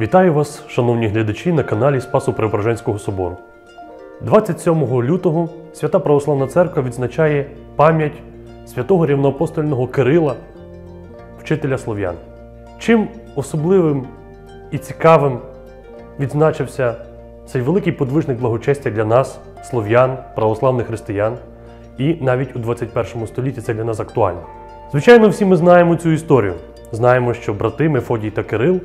Вітаю вас, шановні глядачі, на каналі Спасу Преображенського собору. 27 лютого Свята Православна Церква відзначає пам'ять святого рівноапостольного Кирила, вчителя слов'ян. Чим особливим і цікавим відзначився цей великий подвижник благочестя для нас, слов'ян, православних християн, і навіть у 21 столітті це для нас актуально. Звичайно, всі ми знаємо цю історію. Знаємо, що брати Мефодій та Кирил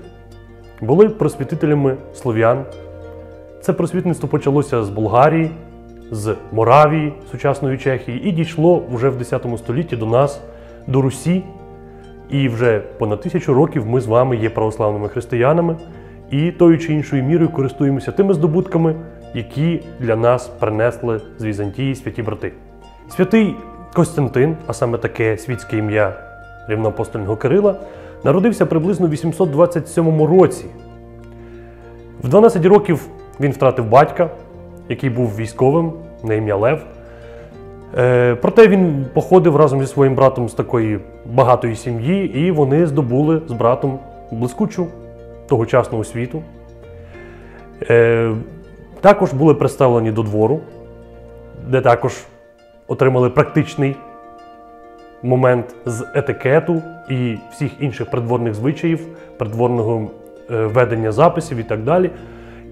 були просвітителями слов'ян. Це просвітництво почалося з Болгарії, з Моравії, сучасної Чехії, і дійшло вже в 10 столітті до нас, до Русі. І вже понад тисячу років ми з вами є православними християнами і тою чи іншою мірою користуємося тими здобутками, які для нас принесли з Візантії святі брати. Святий Костянтин, а саме таке світське ім'я рівноапостольного Кирила, народився приблизно в 827 році. В 12 років він втратив батька, який був військовим на ім'я Лев. Е, проте він походив разом зі своїм братом з такої багатої сім'ї, і вони здобули з братом блискучу тогочасну освіту. Е, також були представлені до двору, де також отримали практичний момент з етикету і всіх інших придворних звичаїв, придворного е, ведення записів і так далі.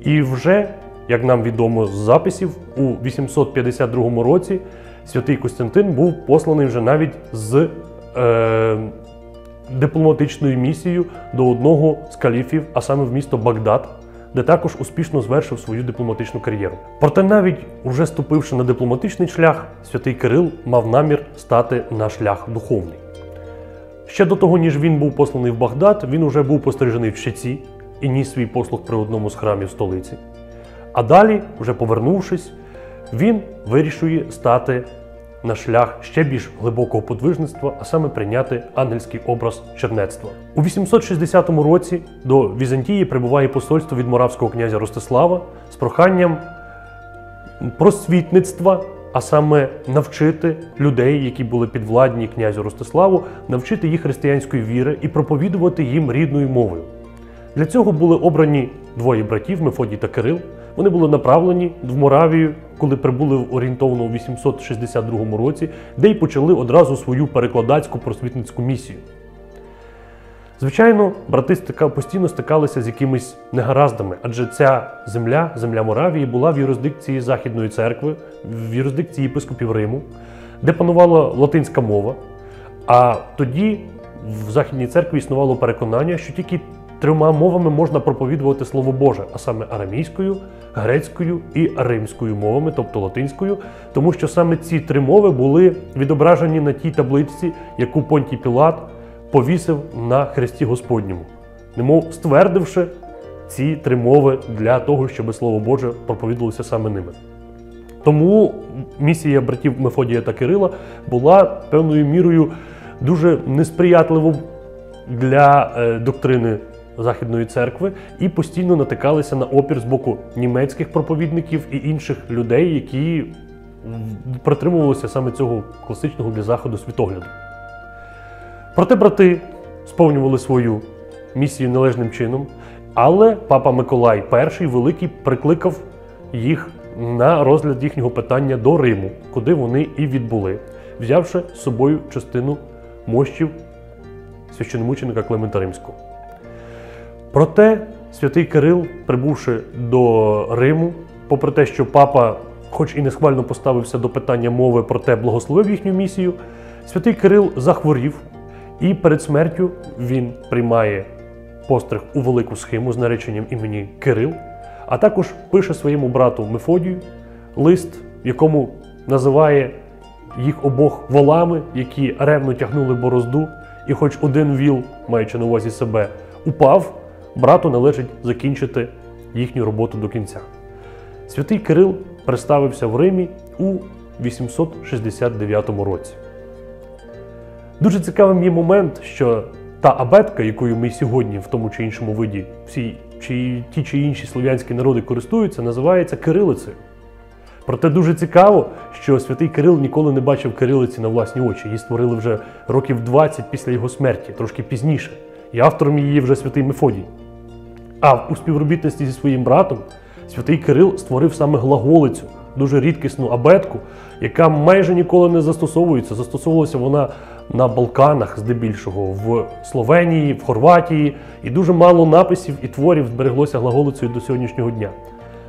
І вже, як нам відомо з записів, у 852 році святий Костянтин був посланий вже навіть з е, дипломатичною місією до одного з каліфів, а саме в місто Багдад, де також успішно звершив свою дипломатичну кар'єру. Проте, навіть уже ступивши на дипломатичний шлях, святий Кирил мав намір стати на шлях духовний. Ще до того, ніж він був посланий в Багдад, він уже був пострижений в щиці і ніс свій послуг при одному з храмів столиці. А далі, вже повернувшись, він вирішує стати на шлях ще більш глибокого подвижництва, а саме прийняти ангельський образ чернецтва. У 860 році до Візантії прибуває посольство від моравського князя Ростислава з проханням просвітництва, а саме навчити людей, які були підвладні князю Ростиславу, навчити їх християнської віри і проповідувати їм рідною мовою. Для цього були обрані двоє братів Мефодій та Кирил. Вони були направлені в Моравію, коли прибули орієнтовно у 862 році, де й почали одразу свою перекладацьку просвітницьку місію. Звичайно, брати постійно стикалися з якимись негараздами, адже ця земля, земля Моравії, була в юрисдикції Західної церкви, в юрисдикції єпископів Риму, де панувала латинська мова. А тоді в Західній церкві існувало переконання, що тільки трьома мовами можна проповідувати Слово Боже, а саме арамійською, грецькою і римською мовами, тобто латинською, тому що саме ці три мови були відображені на тій табличці, яку Понтій Пілат повісив на хресті Господньому, немов ствердивши ці три мови для того, щоб Слово Боже проповідувалося саме ними. Тому місія братів Мефодія та Кирила була певною мірою дуже несприятливо для е, доктрини Західної церкви і постійно натикалися на опір з боку німецьких проповідників і інших людей, які притримувалися саме цього класичного для заходу світогляду. Проте брати сповнювали свою місію належним чином, але папа Миколай І Великий прикликав їх на розгляд їхнього питання до Риму, куди вони і відбули, взявши з собою частину мощів священомученика Климента Римського. Проте святий Кирил, прибувши до Риму, попри те, що папа, хоч і не схвально поставився до питання мови, проте благословив їхню місію, святий Кирил захворів, і перед смертю він приймає постриг у велику схему з нареченням імені Кирил, а також пише своєму брату Мефодію лист, якому називає їх обох волами, які ревно тягнули борозду, і хоч один віл, маючи на увазі себе, упав брату належить закінчити їхню роботу до кінця. Святий Кирил представився в Римі у 869 році. Дуже цікавим є момент, що та абетка, якою ми сьогодні в тому чи іншому виді всі чи ті чи інші слов'янські народи користуються, називається кирилицею. Проте дуже цікаво, що святий Кирил ніколи не бачив кирилиці на власні очі. Її створили вже років 20 після його смерті, трошки пізніше. І автором її вже святий Мефодій. А у співробітності зі своїм братом святий Кирил створив саме глаголицю, дуже рідкісну абетку, яка майже ніколи не застосовується. Застосовувалася вона на Балканах, здебільшого, в Словенії, в Хорватії, і дуже мало написів і творів збереглося глаголицею до сьогоднішнього дня.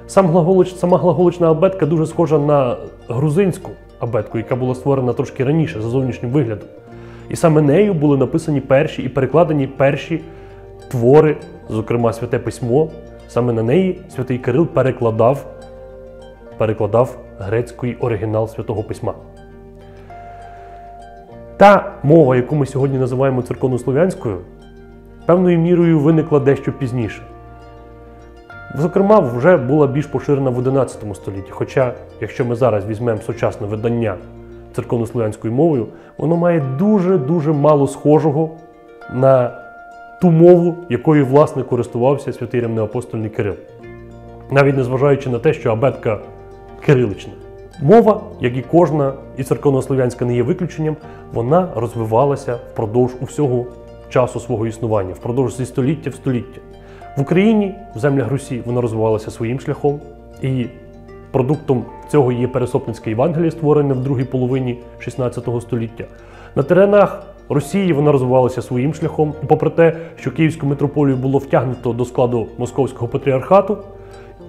Сам глаголич, сама глаголична абетка дуже схожа на грузинську абетку, яка була створена трошки раніше за зовнішнім виглядом. І саме нею були написані перші і перекладені перші твори, зокрема святе письмо. Саме на неї святий Кирил перекладав, перекладав грецький оригінал святого письма. Та мова, яку ми сьогодні називаємо церковнослов'янською, певною мірою виникла дещо пізніше. Зокрема, вже була більш поширена в XI столітті. Хоча, якщо ми зараз візьмемо сучасне видання церковнослов'янською мовою, воно має дуже-дуже мало схожого на ту мову, якою власне користувався святий ремнеапостольний Кирил. Навіть незважаючи на те, що абетка кирилична. Мова, як і кожна, і церковнослов'янська не є виключенням, вона розвивалася впродовж усього часу свого існування, впродовж зі століття в століття. В Україні, в землях Русі, вона розвивалася своїм шляхом, і продуктом цього є Пересопницьке Євангеліє, створене в другій половині XVI століття. На теренах Росії вона розвивалася своїм шляхом, і попри те, що Київську митрополію було втягнуто до складу Московського патріархату,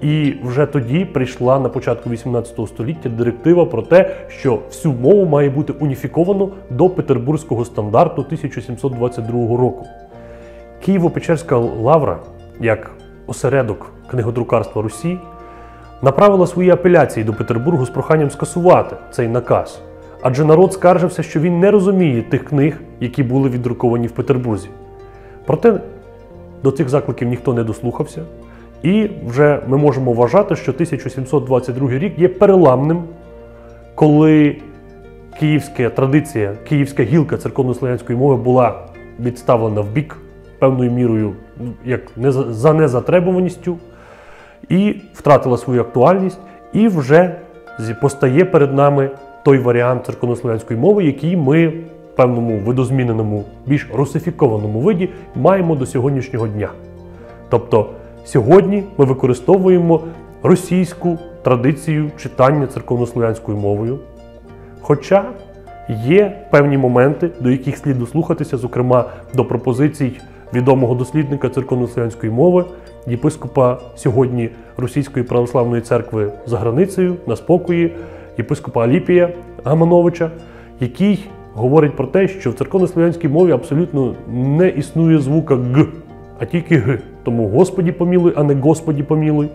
і вже тоді прийшла на початку 18 століття директива про те, що всю мову має бути уніфіковано до Петербурзького стандарту 1722 року. Києво-Печерська лавра, як осередок книгодрукарства Русі, направила свої апеляції до Петербургу з проханням скасувати цей наказ. Адже народ скаржився, що він не розуміє тих книг, які були віддруковані в Петербурзі. Проте до цих закликів ніхто не дослухався, і вже ми можемо вважати, що 1722 рік є переламним, коли київська традиція, київська гілка церковнослов'янської мови була відставлена в бік певною мірою як за незатребуваністю, і втратила свою актуальність, і вже постає перед нами той варіант церковнослов'янської мови, який ми в певному видозміненому, більш русифікованому виді маємо до сьогоднішнього дня. Тобто сьогодні ми використовуємо російську традицію читання церковнослов'янською мовою. Хоча є певні моменти, до яких слід дослухатися, зокрема до пропозицій відомого дослідника церковнослов'янської мови, єпископа сьогодні Російської православної церкви за границею на спокої, єпископа Аліпія Гамановича, який говорить про те, що в церковнослов'янській мові абсолютно не існує звука Г, а тільки Г. Тому Господі помілуй, а не Господі помілуй.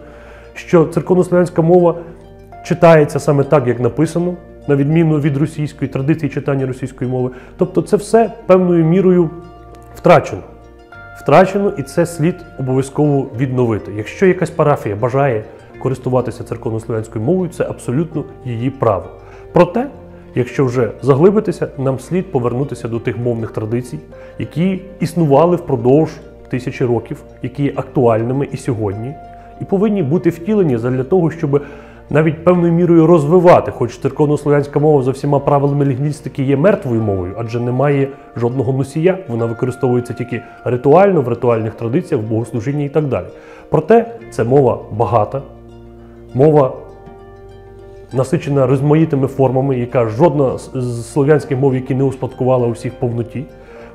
Що церковнослов'янська мова читається саме так, як написано, на відміну від російської традиції читання російської мови. Тобто це все певною мірою втрачено. Втрачено, і це слід обов'язково відновити. Якщо якась парафія бажає користуватися церковнослов'янською мовою, це абсолютно її право. Проте, якщо вже заглибитися, нам слід повернутися до тих мовних традицій, які існували впродовж тисячі років, які є актуальними і сьогодні, і повинні бути втілені для того, щоб навіть певною мірою розвивати, хоч церковнослов'янська мова за всіма правилами лінгвістики є мертвою мовою, адже немає жодного носія, вона використовується тільки ритуально в ритуальних традиціях, в богослужінні і так далі. Проте це мова багата, мова насичена розмаїтими формами, яка жодна з слов'янських мов, які не успадкувала усіх повноті.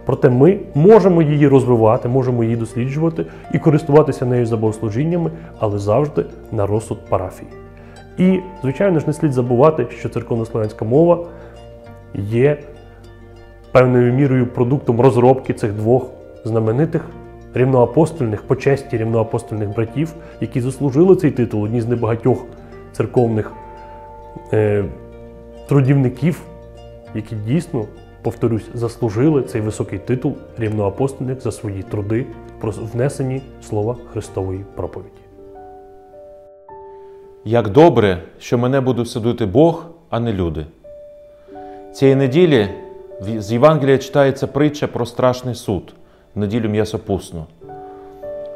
Проте ми можемо її розвивати, можемо її досліджувати і користуватися нею за богослужіннями, але завжди на розсуд парафії. І, звичайно ж, не слід забувати, що церковнослов'янська мова є певною мірою продуктом розробки цих двох знаменитих рівноапостольних, по честі рівноапостольних братів, які заслужили цей титул, одні з небагатьох церковних е, трудівників, які дійсно, повторюсь, заслужили цей високий титул рівноапостольних за свої труди про внесені слова Христової проповіді. Як добре, що мене буде судити Бог, а не люди. Цієї неділі з Євангелія читається притча про страшний суд неділю м'ясопусну,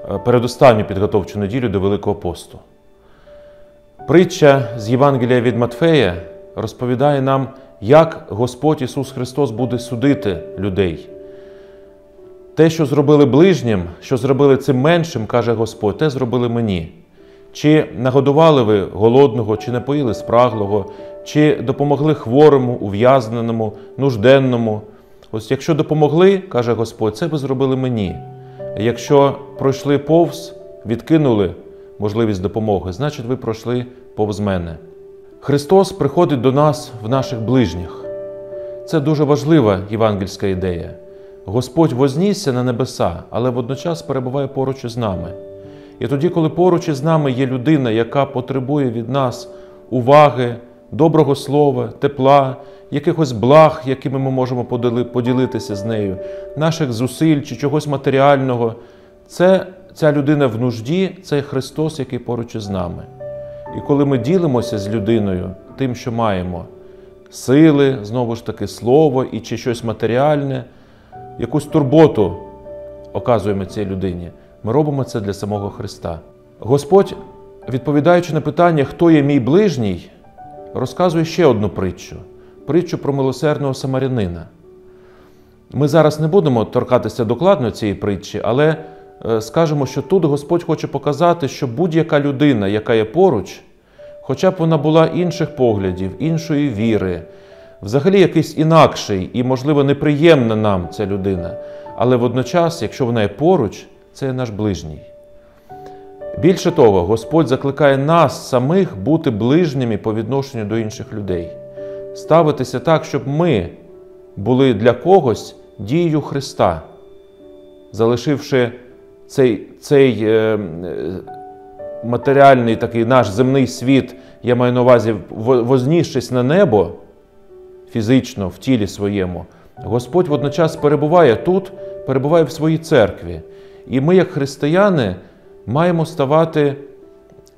е, передостанню підготовчу неділю до Великого посту. Притча з Євангелія від Матфея розповідає нам, як Господь Ісус Христос буде судити людей. те, що зробили ближнім, що зробили цим меншим, каже Господь, те зробили мені. Чи нагодували ви голодного, чи напоїли спраглого, чи допомогли хворому, ув'язненому, нужденному. Ось якщо допомогли, каже Господь, це ви зробили мені. Якщо пройшли повз, відкинули можливість допомоги, значить ви пройшли повз мене. Христос приходить до нас в наших ближніх. Це дуже важлива євангельська ідея. Господь вознісся на небеса, але водночас перебуває поруч із нами. І тоді, коли поруч із нами є людина, яка потребує від нас уваги, доброго слова, тепла, якихось благ, якими ми можемо поділитися з нею, наших зусиль чи чогось матеріального, це ця людина в нужді, це Христос, який поруч із нами. І коли ми ділимося з людиною тим, що маємо, сили, знову ж таки, слово і чи щось матеріальне, якусь турботу оказуємо цій людині, ми робимо це для самого Христа. Господь, відповідаючи на питання, хто є мій ближній, розказує ще одну притчу притчу про милосердного самарянина. Ми зараз не будемо торкатися докладно цієї притчі, але е, скажемо, що тут Господь хоче показати, що будь-яка людина, яка є поруч, хоча б вона була інших поглядів, іншої віри, взагалі якийсь інакший і, можливо, неприємна нам ця людина, але водночас, якщо вона є поруч, це є наш ближній. Більше того, Господь закликає нас самих бути ближніми по відношенню до інших людей, ставитися так, щоб ми були для когось дією Христа, залишивши цей, цей е, е, матеріальний такий наш земний світ, я маю на увазі, во- вознісшись на небо фізично в тілі своєму, Господь водночас перебуває тут, перебуває в своїй церкві. І ми, як християни, маємо ставати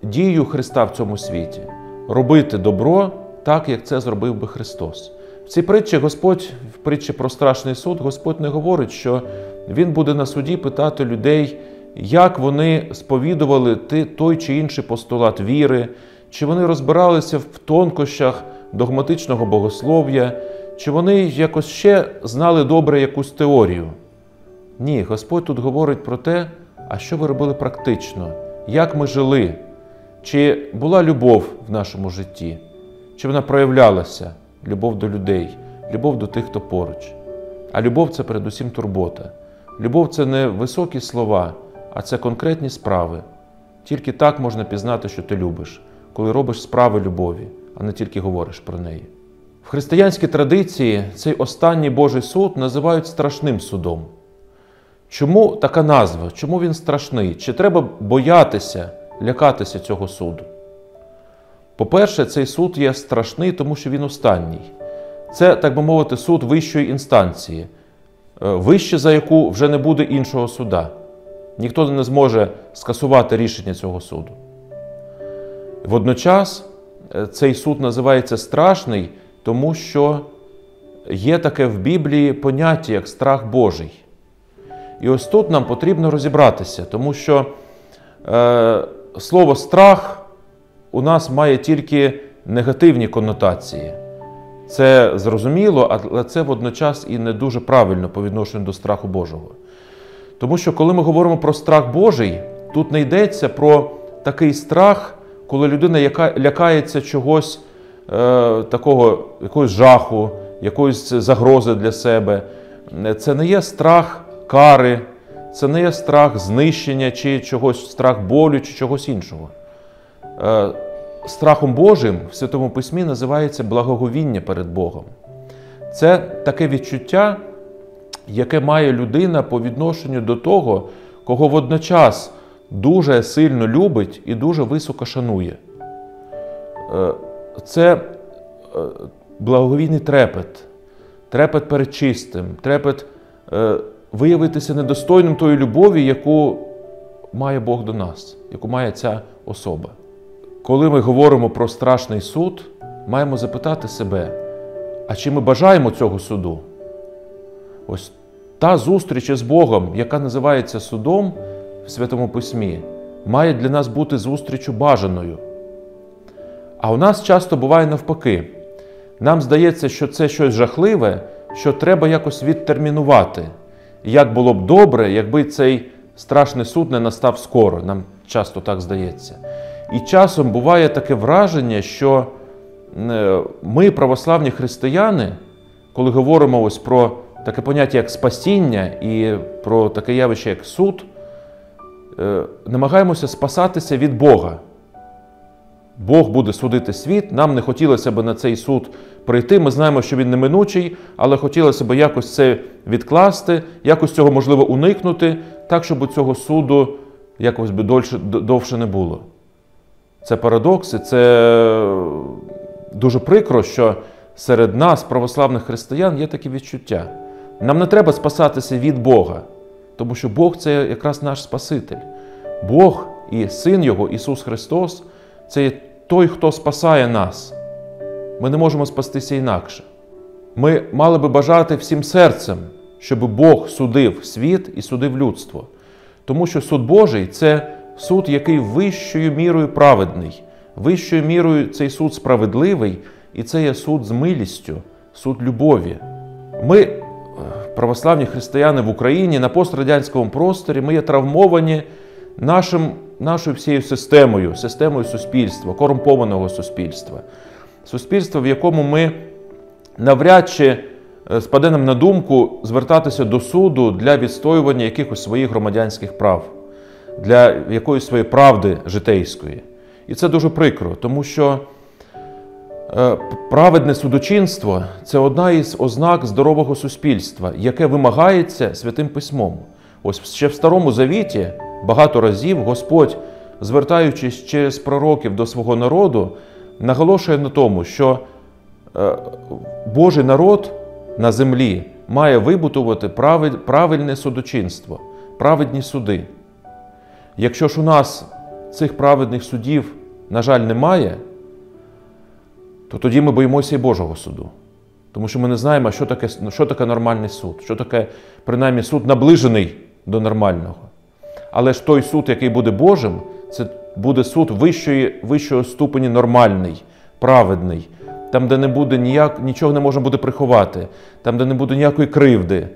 дією Христа в цьому світі, робити добро так, як це зробив би Христос. В цій притчі Господь, в притчі про страшний суд, Господь не говорить, що Він буде на суді питати людей, як вони сповідували той чи інший постулат віри, чи вони розбиралися в тонкощах догматичного богослов'я, чи вони якось ще знали добре якусь теорію. Ні, Господь тут говорить про те, а що ви робили практично, як ми жили, чи була любов в нашому житті, чи вона проявлялася, любов до людей, любов до тих, хто поруч. А любов це передусім турбота. Любов це не високі слова, а це конкретні справи. Тільки так можна пізнати, що ти любиш, коли робиш справи любові, а не тільки говориш про неї. В християнській традиції цей останній Божий суд називають страшним судом. Чому така назва? Чому він страшний? Чи треба боятися, лякатися цього суду? По-перше, цей суд є страшний, тому що він останній. Це, так би мовити, суд вищої інстанції, е, вище за яку вже не буде іншого суда. Ніхто не зможе скасувати рішення цього суду. Водночас е, цей суд називається страшний, тому що є таке в Біблії поняття як страх Божий. І ось тут нам потрібно розібратися, тому що е, слово страх у нас має тільки негативні конотації. Це зрозуміло, але це водночас і не дуже правильно по відношенню до страху Божого. Тому що коли ми говоримо про страх Божий, тут не йдеться про такий страх, коли людина яка, лякається чогось е, такого, якогось жаху, якоїсь загрози для себе. Це не є страх кари, це не є страх знищення, чи чогось страх болю, чи чогось іншого. Е, Страхом Божим в Святому Письмі називається благоговіння перед Богом. Це таке відчуття, яке має людина по відношенню до того, кого водночас дуже сильно любить і дуже високо шанує. Е, Це е, благовійний трепет, трепет перед чистим, трепет виявитися недостойним тої любові, яку має Бог до нас, яку має ця особа. Коли ми говоримо про страшний суд, маємо запитати себе, а чи ми бажаємо цього суду? Ось та зустріч із Богом, яка називається судом в Святому Письмі, має для нас бути зустрічю бажаною. А у нас часто буває навпаки. Нам здається, що це щось жахливе, що треба якось відтермінувати, як було б добре, якби цей страшний суд не настав скоро. Нам часто так здається. І часом буває таке враження, що е, ми, православні християни, коли говоримо ось про таке поняття як спасіння і про таке явище як суд, е, намагаємося спасатися від Бога. Бог буде судити світ. Нам не хотілося б на цей суд прийти. Ми знаємо, що він неминучий, але хотілося б якось це відкласти, якось цього можливо уникнути, так, щоб у цього суду якось би довше не було. Це парадокс, і це дуже прикро, що серед нас, православних християн, є такі відчуття. Нам не треба спасатися від Бога, тому що Бог це якраз наш Спаситель. Бог і Син Його, Ісус Христос, це є той, хто спасає нас. Ми не можемо спастися інакше. Ми мали би бажати всім серцем, щоб Бог судив світ і судив людство. Тому що суд Божий це суд, який вищою мірою праведний, вищою мірою цей суд справедливий, і це є суд з милістю, суд любові. Ми, православні християни в Україні, на пострадянському просторі, ми є травмовані нашим, нашою всією системою, системою суспільства, корумпованого суспільства. Суспільство, в якому ми навряд чи спаде нам на думку звертатися до суду для відстоювання якихось своїх громадянських прав, для якоїсь своєї правди житейської. І це дуже прикро, тому що праведне судочинство це одна із ознак здорового суспільства, яке вимагається святим письмом. Ось ще в Старому Завіті багато разів Господь, звертаючись через пророків до свого народу, наголошує на тому, що Божий народ на землі має вибудувати правильне судочинство, праведні суди. Якщо ж у нас цих праведних судів, на жаль, немає, то тоді ми боїмося і Божого суду. Тому що ми не знаємо, що таке що таке нормальний суд, що таке, принаймні, суд наближений до нормального. Але ж той суд, який буде Божим, це буде суд вищої, вищого ступені нормальний, праведний, там, де не буде ніяк, нічого не можна буде приховати, там, де не буде ніякої кривди.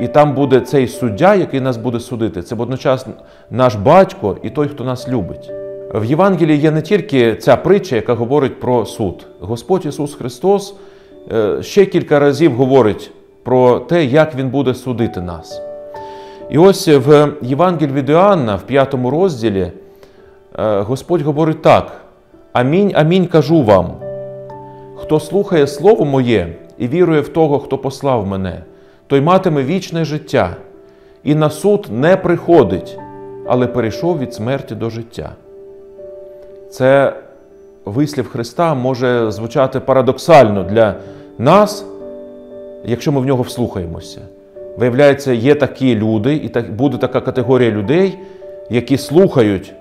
І там буде цей суддя, який нас буде судити. Це водночас наш батько і той, хто нас любить. В Євангелії є не тільки ця притча, яка говорить про суд. Господь Ісус Христос ще кілька разів говорить про те, як Він буде судити нас. І ось в Євангелії від Іоанна, в п'ятому розділі, Господь говорить так: Амінь, амінь кажу вам. Хто слухає Слово моє і вірує в того, хто послав мене, той матиме вічне життя, і на суд не приходить, але перейшов від смерті до життя. Це вислів Христа може звучати парадоксально для нас, якщо ми в нього вслухаємося. Виявляється, є такі люди, і так, буде така категорія людей, які слухають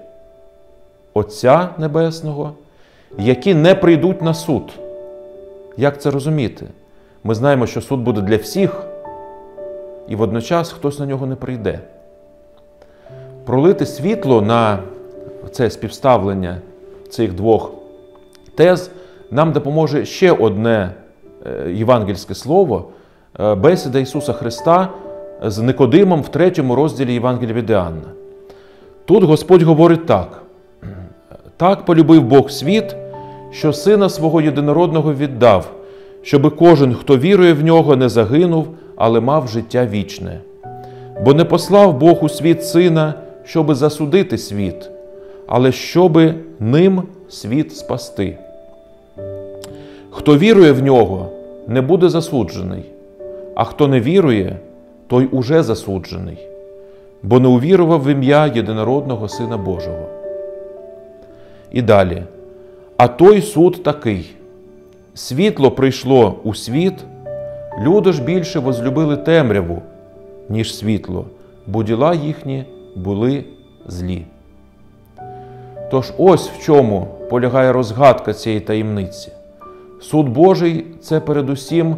Отця Небесного, які не прийдуть на суд. Як це розуміти? Ми знаємо, що суд буде для всіх, і водночас хтось на нього не прийде. Пролити світло на це співставлення цих двох тез нам допоможе ще одне євангельське слово, бесіда Ісуса Христа з Никодимом в третьому розділі Євангелія від Іоанна. Тут Господь говорить так: так полюбив Бог світ що Сина свого єдинородного віддав, щоби кожен, хто вірує в нього, не загинув, але мав життя вічне. Бо не послав Бог у світ Сина, щоби засудити світ, але щоби ним світ спасти. Хто вірує в нього, не буде засуджений, а хто не вірує, той уже засуджений, бо не увірував в ім'я єдинородного Сина Божого. І далі. А той суд такий: світло прийшло у світ, люди ж більше возлюбили темряву, ніж світло, бо діла їхні були злі. Тож ось в чому полягає розгадка цієї таємниці. Суд Божий це передусім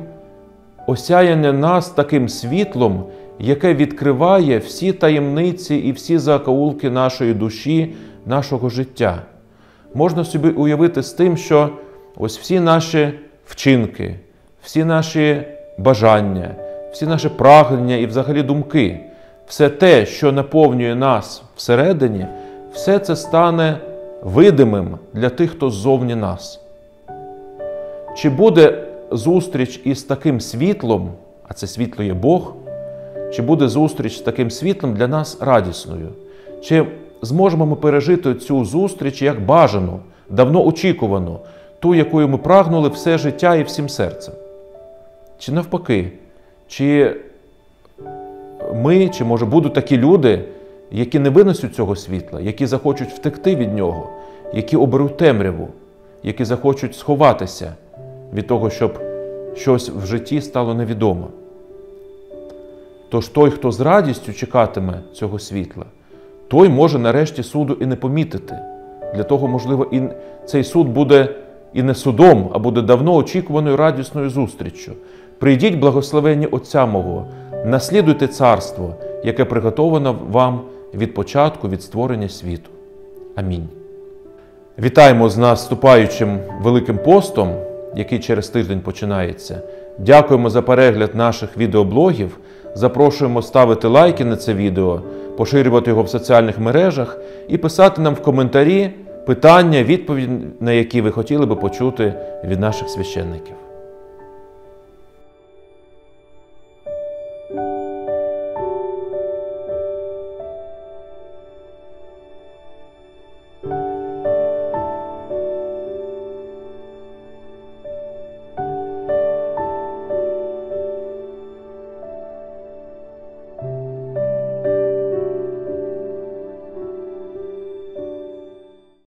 осяяння нас таким світлом, яке відкриває всі таємниці і всі закаулки нашої душі, нашого життя можна собі уявити з тим, що ось всі наші вчинки, всі наші бажання, всі наші прагнення і взагалі думки, все те, що наповнює нас всередині, все це стане видимим для тих, хто ззовні нас. Чи буде зустріч із таким світлом, а це світло є Бог, чи буде зустріч з таким світлом для нас радісною? Чи зможемо ми пережити цю зустріч як бажану, давно очікувану, ту, якою ми прагнули все життя і всім серцем? Чи навпаки, чи ми, чи може будуть такі люди, які не винесуть цього світла, які захочуть втекти від нього, які оберуть темряву, які захочуть сховатися від того, щоб щось в житті стало невідомо. Тож той, хто з радістю чекатиме цього світла, той може нарешті суду і не помітити. Для того, можливо, і цей суд буде і не судом, а буде давно очікуваною радісною зустріччю. Прийдіть, благословенні Отця мого, наслідуйте царство, яке приготовано вам від початку, від створення світу. Амінь. Вітаємо з наступаючим Великим постом, який через тиждень починається. Дякуємо за перегляд наших відеоблогів. Запрошуємо ставити лайки на це відео, поширювати його в соціальних мережах і писати нам в коментарі питання, відповіді, на які ви хотіли би почути від наших священників.